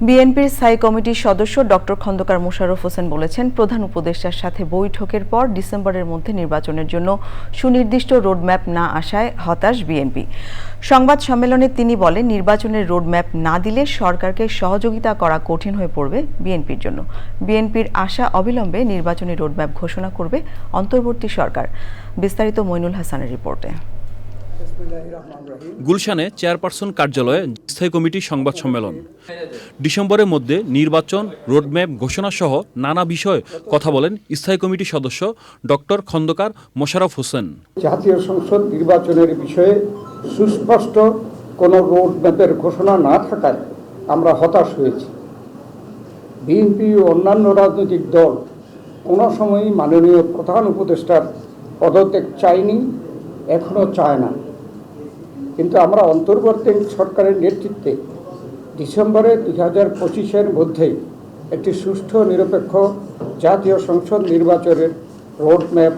বিএনপির স্থায়ী কমিটির সদস্য ডক্টর খন্দকার মোশাররফ হোসেন বলেছেন, প্রধান উপদেষ্টার সাথে বৈঠকের পর ডিসেম্বরের মধ্যে নির্বাচনের জন্য সুনির্দিষ্ট রোডম্যাপ না আসায় হতাশ বিএনপি। সংবাদ সম্মেলনে তিনি বলেন, নির্বাচনের রোডম্যাপ না দিলে সরকারকে সহযোগিতা করা কঠিন হয়ে পড়বে বিএনপির জন্য। বিএনপির আশা অবিলম্বে নির্বাচনী রোডম্যাপ ঘোষণা করবে অন্তর্বর্তী সরকার। বিস্তারিত মইনুল হাসানের রিপোর্টে। গুলশানে চেয়ারপারসন কার্যালয়ে স্থায়ী কমিটির সংবাদ সম্মেলন। ডিসেম্বরের মধ্যে নির্বাচন রোডম্যাপ ঘোষণা সহ নানা বিষয়ে কথা বলেন স্থায়ী কমিটির সদস্য ডক্টর খন্দকার মোশারফ হোসেন। জাতীয় সংসদ নির্বাচনের বিষয়ে সুস্পষ্ট কোনো রোডম্যাপের ঘোষণা না থাকায় আমরা হতাশ হয়েছি। বিএনপি ও অন্যান্য রাজনৈতিক দল কোনো সময়ই মাননীয় প্রধান উপদেষ্টার পদত্যাগ চায়নি এখনও চায় না। কিন্তু আমরা অন্তর্বর্তী সরকারের নেতৃত্বে ডিসেম্বরে দুই হাজার পঁচিশের মধ্যেই একটি সুষ্ঠু নিরপেক্ষ জাতীয় সংসদ নির্বাচনের রোডম্যাপ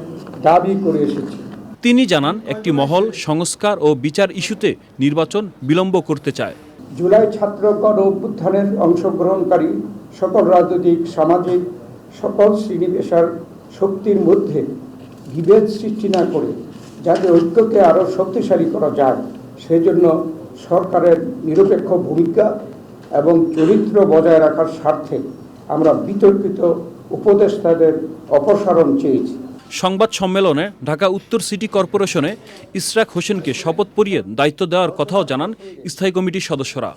দাবি করে এসেছি। তিনি জানান একটি মহল সংস্কার ও বিচার ইস্যুতে নির্বাচন বিলম্ব করতে চায়। জুলাই ছাত্র গণ অভ্যুত্থানের অংশগ্রহণকারী সকল রাজনৈতিক সামাজিক সকল শ্রেণি পেশার শক্তির মধ্যে বিভেদ সৃষ্টি না করে যাতে ঐক্যকে আরও শক্তিশালী করা যায়। সেজন্য সরকারের নিরপেক্ষ ভূমিকা এবং চরিত্র বজায় রাখার স্বার্থে আমরা বিতর্কিত উপদেষ্টাদের অপসারণ চেয়েছি। সংবাদ সম্মেলনে ঢাকা উত্তর সিটি কর্পোরেশনে ইসরাক হোসেনকে শপথ পরিয়ে দায়িত্ব দেওয়ার কথাও জানান স্থায়ী কমিটির সদস্যরা।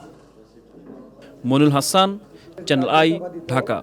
Monul Hasan, Channel I, Dhaka.